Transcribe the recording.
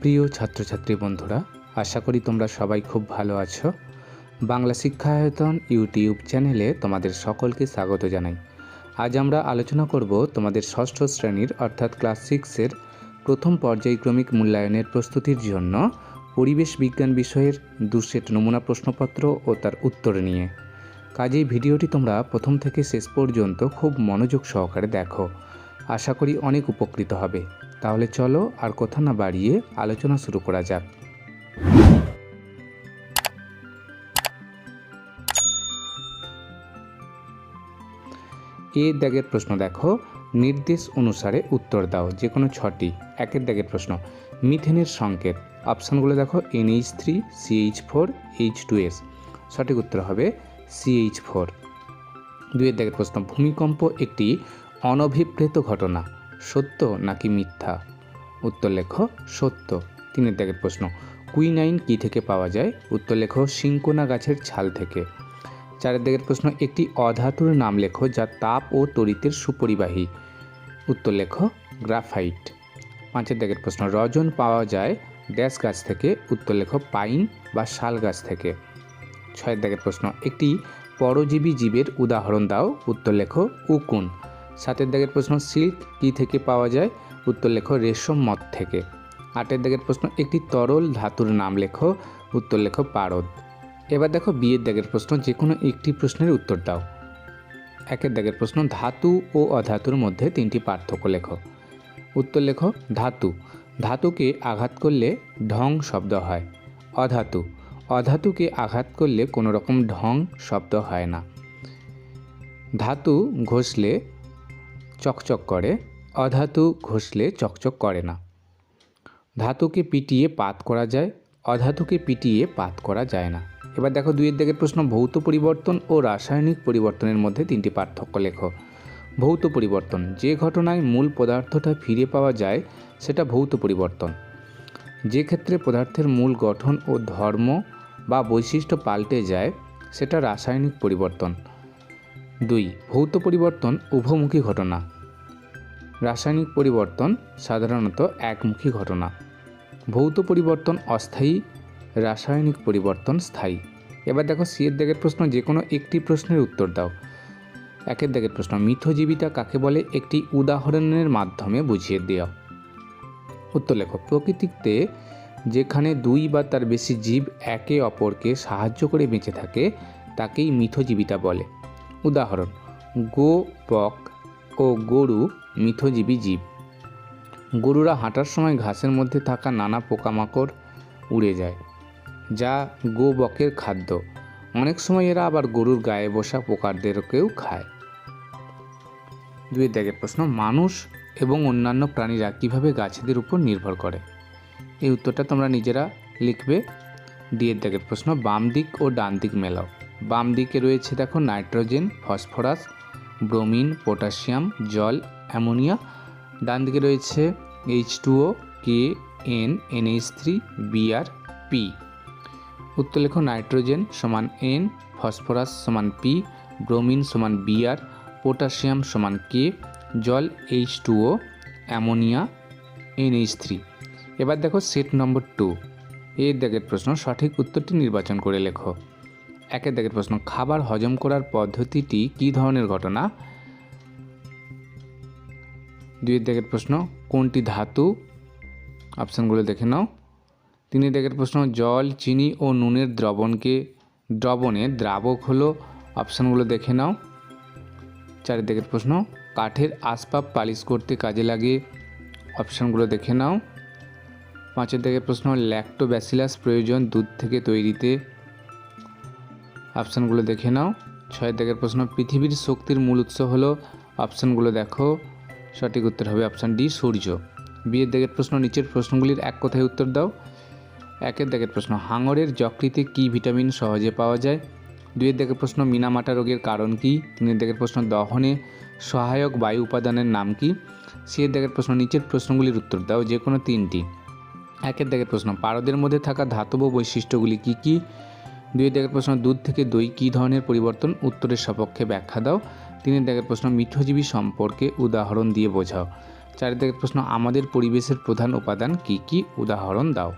প্রিয় ছাত্রছাত্রী বন্ধুরা, আশা করি তোমরা সবাই খুব ভালো আছো। বাংলা শিক্ষায়তন ইউটিউব চ্যানেলে তোমাদের সকলকে স্বাগত জানাই। আজ আমরা আলোচনা করব তোমাদের ষষ্ঠ শ্রেণির অর্থাৎ ক্লাস সিক্সের প্রথম পর্যায়ক্রমিক মূল্যায়নের প্রস্তুতির জন্য পরিবেশ বিজ্ঞান বিষয়ের দু সেট নমুনা প্রশ্নপত্র ও তার উত্তর নিয়ে। কাজেই ভিডিওটি তোমরা প্রথম থেকে শেষ পর্যন্ত খুব মনোযোগ সহকারে দেখো। আশা করি অনেক উপকৃত হবে। তাহলে চলো আর কথা না বাড়িয়ে আলোচনা শুরু করা যাক। এ দাগের প্রশ্ন দেখো। নির্দেশ অনুসারে উত্তর দাও, যে কোনো ছটি। একের দাগের প্রশ্ন, মিথেনের সংকেত। অপশানগুলো দেখো, NH three CH four, H two S. সঠিক উত্তর হবে সিএইচ ফোর। দুইয়ের দাগের প্রশ্ন, ভূমিকম্প একটি অনভিপ্রেত ঘটনা। সত্য নাকি মিথ্যা? উত্তর লেখো, সত্য। তিনের দাগের প্রশ্ন। কুইনাইন কী থেকে পাওয়া যায়? উত্তর লেখ সিঙ্কোনা গাছের ছাল থেকে। চারের দিকের প্রশ্ন, একটি অধাতুর নাম লেখো যা তাপ ও তড়িতের সুপরিবাহী। উত্তর লেখো, গ্রাফাইট। পাঁচের দিকের প্রশ্ন, রজন পাওয়া যায় ড্যাশ গাছ থেকে? উত্তর লেখ, পাইন বা শাল গাছ থেকে। ছয়ের দিকের প্রশ্ন, একটি পরজীবী জীবের উদাহরণ দাও। উত্তর লেখ, উকুন। সাতের দাগের প্রশ্ন সিল্ক কি থেকে পাওয়া যায়? উত্তর লেখো রেশম মদ থেকে। আটের দাগের প্রশ্ন একটি তরল ধাতুর নাম লেখো। উত্তর লেখো পারদ। এবার দেখো বিয়ের দাগের প্রশ্ন যে কোনো একটি প্রশ্নের উত্তর দাও। একের দাগের প্রশ্ন, ধাতু ও অধাতুর মধ্যে তিনটি পার্থক্য লেখো। উত্তর লেখো ধাতু। ধাতুকে আঘাত করলে ঢং শব্দ হয়। অধাতু। অধাতুকে আঘাত করলে কোনো রকম ঢং শব্দ হয় না। ধাতু ঘষলে চকচক করে, অধাতু ঘষলে চকচক করে না। ধাতুকে পিটিয়ে পাত করা যায়, অধাতুকে পিটিয়ে পাত করা যায় না। এবার দেখো দুইয়ের দিকে প্রশ্ন, ভৌত পরিবর্তন ও রাসায়নিক পরিবর্তনের মধ্যে তিনটি পার্থক্য লেখো। ভৌত পরিবর্তন, যে ঘটনায় মূল পদার্থটা ফিরে পাওয়া যায়, সেটা ভৌত পরিবর্তন। যে ক্ষেত্রে পদার্থের মূল গঠন ও ধর্ম বা বৈশিষ্ট্য পাল্টে যায়, সেটা রাসায়নিক পরিবর্তন। দুই, ভৌত পরিবর্তন, উভমুখী ঘটনা। রাসায়নিক পরিবর্তন, সাধারণত একমুখী ঘটনা। ভৌত পরিবর্তন অস্থায়ী, রাসায়নিক পরিবর্তন স্থায়ী। এবার দেখো সিয়ের দাগের প্রশ্ন যে কোনো একটি প্রশ্নের উত্তর দাও। একের দাগের প্রশ্ন, মিথজীবিতা কাকে বলে? একটি উদাহরণের মাধ্যমে বুঝিয়ে দেওয়া উত্তর লেখো, প্রকৃতিতে যেখানে দুই বা তার বেশি জীব একে অপরকে সাহায্য করে বেঁচে থাকে, তাকেই মিথজীবিতা বলে। উদাহরণ গো বক ও গরু মিথজীবী জীব। গরুরা হাঁটার সময় ঘাসের মধ্যে থাকা নানা পোকামাকড় উড়ে যায়, যা গো বকের খাদ্য। অনেক সময় এরা আবার গরুর গায়ে বসা পোকারদেরকেও খায়। দুই দাগের প্রশ্ন, মানুষ এবং অন্যান্য প্রাণীরা কীভাবে গাছেদের উপর নির্ভর করে? এই উত্তরটা তোমরা নিজেরা লিখবে। দিয়ের দাগের প্রশ্ন, বাম দিক ও ডান দিক মেলাও। বাম দিকে রয়েছে দেখো নাইট্রোজেন, ফসফরাস, ব্রোমিন, পটাশিয়াম, জল, অ্যামোনিয়া। ডান দিকে রয়েছে H two O K, N NH three BR P. উত্তর লেখো নাইট্রোজেন সমান এন, ফসফরাস সমান পি, ব্রোমিন সমান বিআর পটাশিয়াম সমান কে, জল H two O ammonia NH three. এবার দেখো সেট নম্বর টু। এর দাগের প্রশ্ন, সঠিক উত্তরটি নির্বাচন করে লেখো। একের দাগের প্রশ্ন, খাবার হজম করার পদ্ধতিটি কী ধরনের ঘটনা? দুইয়ের দাগের প্রশ্ন, কোনটি ধাতু? অপশানগুলো দেখে নাও। তিন দাগের প্রশ্ন, জল, চিনি ও নুনের দ্রবণকে, দ্রবণে দ্রাবক হলো। অপশানগুলো দেখে নাও। চার দিকের প্রশ্ন, কাঠের আসবাব পালিশ করতে কাজে লাগে। অপশানগুলো দেখে নাও। পাঁচের দিকের প্রশ্ন, ল্যাক্টোব্যাসিলাস প্রয়োজন দুধ থেকে তৈরিতে। অপশানগুলো দেখে নাও। ছয়ের দিকের প্রশ্ন, পৃথিবীর শক্তির মূল উৎস হলো অপশানগুলো দেখো। সঠিক উত্তর হবে অপশান ডি, সূর্য। বিয়ের দিকের প্রশ্ন, নিচের প্রশ্নগুলির এক কথায় উত্তর দাও। একের দিকের প্রশ্ন, হাঙরের যকৃতে কী ভিটামিন সহজে পাওয়া যায়? দুইয়ের দিকের প্রশ্ন, মিনামাটা রোগের কারণ কী? তিনের দিকের প্রশ্ন, দহনে সহায়ক বায়ু উপাদানের নাম কি? সিয়ের দিকের প্রশ্ন, নিচের প্রশ্নগুলির উত্তর দাও যে কোনো তিনটি। একের দিকের প্রশ্ন, পারদের মধ্যে থাকা ধাতব বৈশিষ্ট্যগুলি কী কী? দুই দেখার প্রশ্ন, দুধ থেকে দই কী ধরনের পরিবর্তন? উত্তরের সপক্ষে ব্যাখ্যা দাও। তিনের দেখার প্রশ্ন মিঠজীবী সম্পর্কে উদাহরণ দিয়ে বোঝাও। চারের দেখার প্রশ্ন, আমাদের পরিবেশের প্রধান উপাদান কি? কি? উদাহরণ দাও।